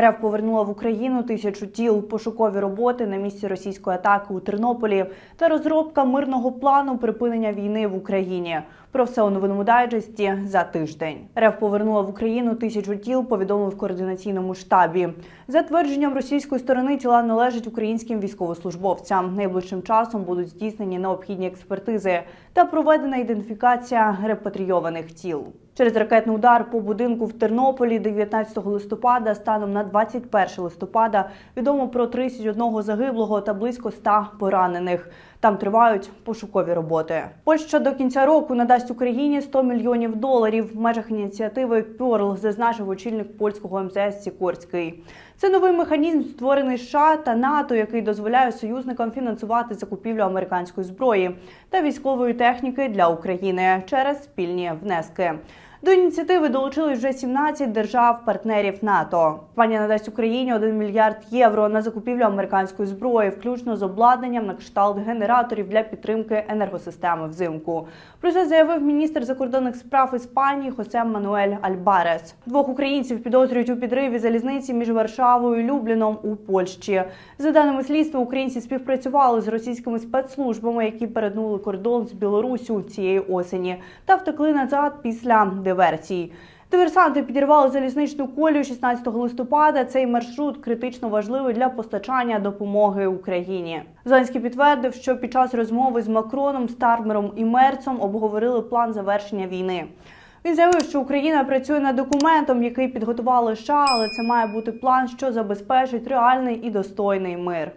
РФ повернула в Україну тисячу тіл, пошукові роботи на місці російської атаки у Тернополі та розробка мирного плану припинення війни в Україні. Про все у новинному дайджесті за тиждень. РФ повернула в Україну тисячу тіл. Повідомив в координаційному штабі. За твердженням російської сторони, тіла належать українським військовослужбовцям. Найближчим часом будуть здійснені необхідні експертизи та проведена ідентифікація репатрійованих тіл. Через ракетний удар по будинку в Тернополі 19 листопада, станом на 21 листопада, відомо про 31 загиблого та близько 100 поранених. Там тривають пошукові роботи. Польща до кінця року надасть Україні 100 мільйонів доларів в межах ініціативи Пьорл, зазначив очільник польського МЗС Сікорський. Це новий механізм, створений США та НАТО, який дозволяє союзникам фінансувати закупівлю американської зброї та військової техніки для України через спільні внески. До ініціативи долучились вже 17 держав-партнерів НАТО. Пані надасть Україні 1 мільярд євро на закупівлю американської зброї, включно з обладнанням на кшталт генераторів для підтримки енергосистеми взимку. Про це заявив міністр закордонних справ Іспанії Хосе Мануель Альбарес. Двох українців підозрюють у підриві залізниці між Варшавою і Любліном у Польщі. За даними слідства, українці співпрацювали з російськими спецслужбами, які перетнули кордон з Білоруссю цієї осені та втекли назад після диверсій. Диверсанти підірвали залізничну колію 16 листопада. Цей маршрут критично важливий для постачання допомоги Україні. Зеленський підтвердив, що під час розмови з Макроном, Стармером і Мерцом обговорили план завершення війни. Він заявив, що Україна працює над документом, який підготували США, але це має бути план, що забезпечить реальний і достойний мир.